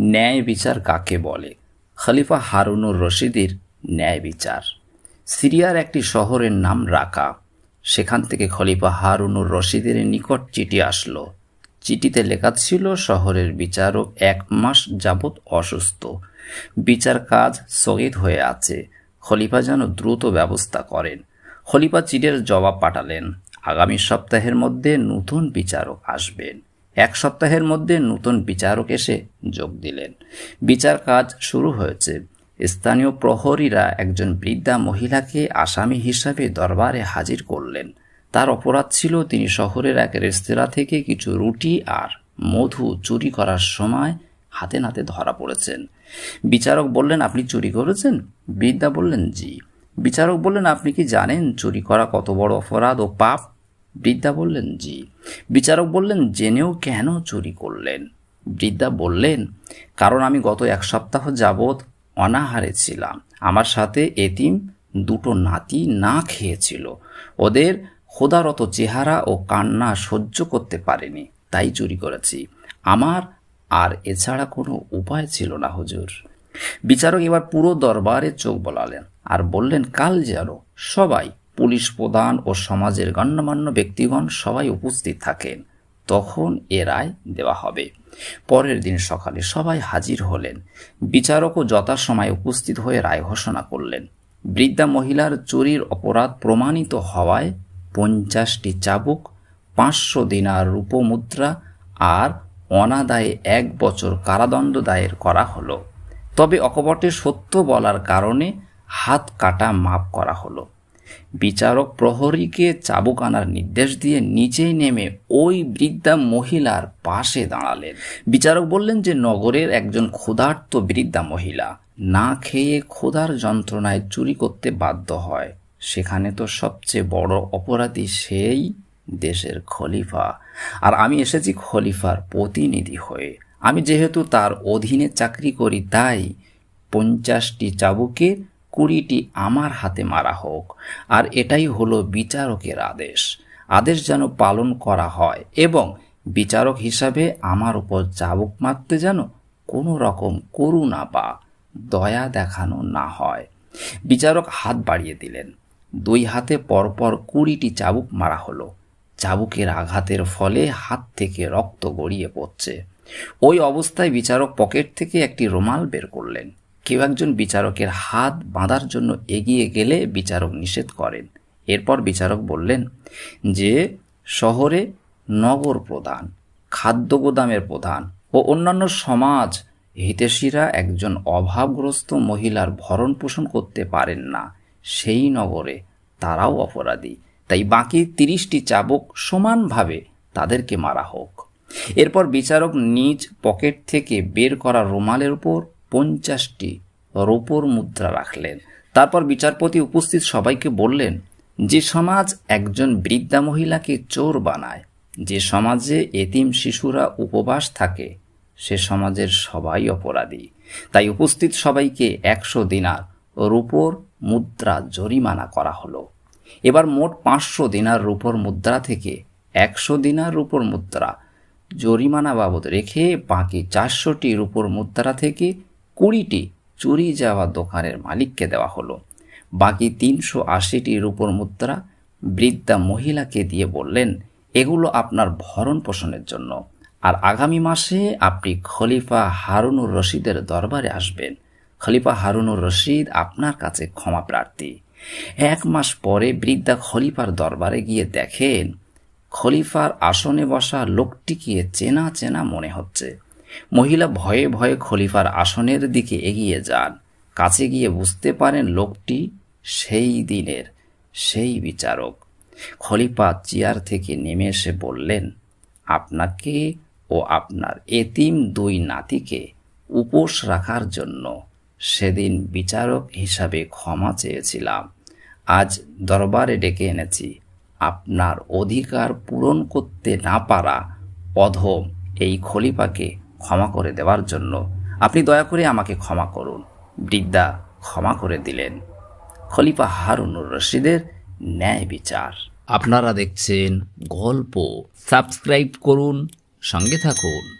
ন্যায় বিচার কাকে বলে? খলিফা হারুনুর রশিদের ন্যায় বিচার। সিরিয়ার একটি শহরের নাম রাকা। সেখান থেকে খলিফা হারুনুর রশিদের নিকট চিঠি আসলো। চিঠিতে লেখা ছিল, শহরের বিচারক এক মাস যাবৎ অসুস্থ। বিচার কাজ স্থগিত হয়ে আছে। খলিফা যেন দ্রুত ব্যবস্থা করেন। খলিফা চিঠির জবাব পাঠালেন, আগামী সপ্তাহের মধ্যে নতুন বিচারক আসবেন। এক সপ্তাহের মধ্যে নতুন বিচারক এসে যোগ দিলেন। বিচার কাজ শুরু হয়েছে। স্থানীয় প্রহরীরা একজন বৃদ্ধা মহিলাকে আসামি হিসাবে দরবারে হাজির করলেন। তার অপরাধ ছিল তিনি শহরের এক রেস্তোরাঁ থেকে কিছু রুটি আর মধু চুরি করার সময় হাতে নাতে ধরা পড়েছেন। বিচারক বললেন, আপনি চুরি করেছেন? বৃদ্ধা বললেন, জি। বিচারক বললেন, আপনি কি জানেন চুরি করা কত বড় অপরাধ ও পাপ? বৃদ্ধা বললেন, জি। বিচারক বললেন, জেনেও কেন চুরি করলেন? বৃদ্ধা বললেন, কারণ আমি গত এক সপ্তাহ যাবৎ অনাহারে ছিলাম। আমার সাথে এতিম দুটো নাতি না খেয়েছিল। ওদের ক্ষুধারত চেহারা ও কান্না সহ্য করতে পারেনি, তাই চুরি করেছি। আমার আর এছাড়া কোনো উপায় ছিল না, হুজুর। বিচারক এবার পুরো দরবারে চোখ বলালেন আর বললেন, কাল যেন সবাই পুলিশ প্রধান ও সমাজের গণ্যমান্য ব্যক্তিগণ সবাই উপস্থিত থাকেন। তখন এ রায় দেওয়া হবে। পরের দিন সকালে সবাই হাজির হলেন। বিচারকও যথাসময়ে উপস্থিত হয়ে রায় ঘোষণা করলেন। বৃদ্ধা মহিলার চুরির অপরাধ প্রমাণিত হওয়ায় পঞ্চাশটি চাবুক, পাঁচশো দিনার রূপমুদ্রা আর অনাদায়ে এক বছর কারাদণ্ড দায়ের করা হলো। তবে অকপটে সত্য বলার কারণে হাত কাটা মাপ করা হলো। বিচারক প্রহরীকে চাবুক আনার নির্দেশ দিয়ে নিচেই নেমে ওই বৃদ্ধা মহিলার পাশে দাঁড়ালেন। বিচারক বললেন যে নগরের একজন ক্ষুধার্ত বৃদ্ধা মহিলা না খেয়ে ক্ষুধার যন্ত্রণায় চুরি করতে বাধ্য হয়। সেখানে তো সবচেয়ে বড় অপরাধী সেই দেশের খলিফা। আর আমি এসেছি খলিফার প্রতিনিধি হয়ে। আমি যেহেতু তার অধীনে চাকরি করি, তাই পঞ্চাশটি চাবুকে কুড়িটি আমার হাতে মারা হোক, আর এটাই হলো বিচারকের আদেশ। আদেশ যেন পালন করা হয় এবং বিচারক হিসাবে আমার উপর চাবুক মারতে যেন কোনো রকম করুণা বা দয়া দেখানো না হয়। বিচারক হাত বাড়িয়ে দিলেন। দুই হাতে পরপর কুড়িটি চাবুক মারা হলো। চাবুকের আঘাতের ফলে হাত থেকে রক্ত গড়িয়ে পড়ছে। ওই অবস্থায় বিচারক পকেট থেকে একটি রুমাল বের করলেন। কেউ একজন বিচারকের হাত বাঁধার জন্য এগিয়ে গেলে বিচারক নিষেধ করেন। এরপর বিচারক বললেন যে, শহরে নগর প্রধান, খাদ্য গোদামের প্রধান ও অন্যান্য সমাজ হিতেশীরা একজন অভাবগ্রস্ত মহিলার ভরণ পোষণ করতে পারেন না। সেই নগরে তারাও অপরাধী। তাই বাকি তিরিশটি চাবক সমানভাবে তাদেরকে মারা হোক। এরপর বিচারক নিজ পকেট থেকে বের করা রুমালের উপর পঞ্চাশটি রূপোর মুদ্রা রাখলেন। তারপর বিচারপতি উপস্থিত সবাইকে বললেন, যে সমাজ একজন বৃদ্ধা মহিলাকে চোর বানায়, যে সমাজে এতিম শিশুরা উপবাস থাকে, সে সমাজের সবাই অপরাধী। তাই উপস্থিত সবাইকে একশো দিনার রূপোর মুদ্রা জরিমানা করা হলো। এবার মোট পাঁচশো দিনার রূপোর মুদ্রা থেকে একশো দিনার রূপোর মুদ্রা জরিমানা বাবদ রেখে বাকি চারশোটি রূপোর মুদ্রা থেকে কুড়িটি চুরি যাওয়া দোকানের মালিককে দেওয়া হলো। বাকি তিনশো আশিটি রূপোর মুদ্রা বৃদ্ধা মহিলাকে দিয়ে বললেন, এগুলো আপনার ভরণ পোষণের জন্য। আর আগামী মাসে আপনি খলিফা হারুনুর রশিদের দরবারে আসবেন। খলিফা হারুনুর রশিদ আপনার কাছে ক্ষমা প্রার্থী। এক মাস পরে বৃদ্ধা খলিফার দরবারে গিয়ে দেখেন, খলিফার আসনে বসা লোকটিকে চেনা চেনা মনে হচ্ছে। মহিলা ভয়ে ভয়ে খলিফার আসনের দিকে এগিয়ে যান। কাছে গিয়ে বুঝতে পারেন লোকটি সেই দিনের, সেই বিচারক। খলিফা চেয়ার থেকে নেমে এসে বললেন, আপনাকে ও আপনার এতিম দুই নাতিকে উপোস রাখার জন্য সেদিন বিচারক হিসাবে ক্ষমা চেয়েছিলাম। আজ দরবারে ডেকে এনেছি। আপনার অধিকার পূরণ করতে না পারা অধম এই খলিফাকে ক্ষমা করে দেওয়ার জন্য। আপনি দয়া করে আমাকে ক্ষমা করুন। বৃদ্ধা ক্ষমা করে দিলেন। খলিফা হারুনুর রশিদের ন্যায় বিচার। আপনারা দেখছেন গল্প। সাবস্ক্রাইব করুন, সঙ্গে থাকুন।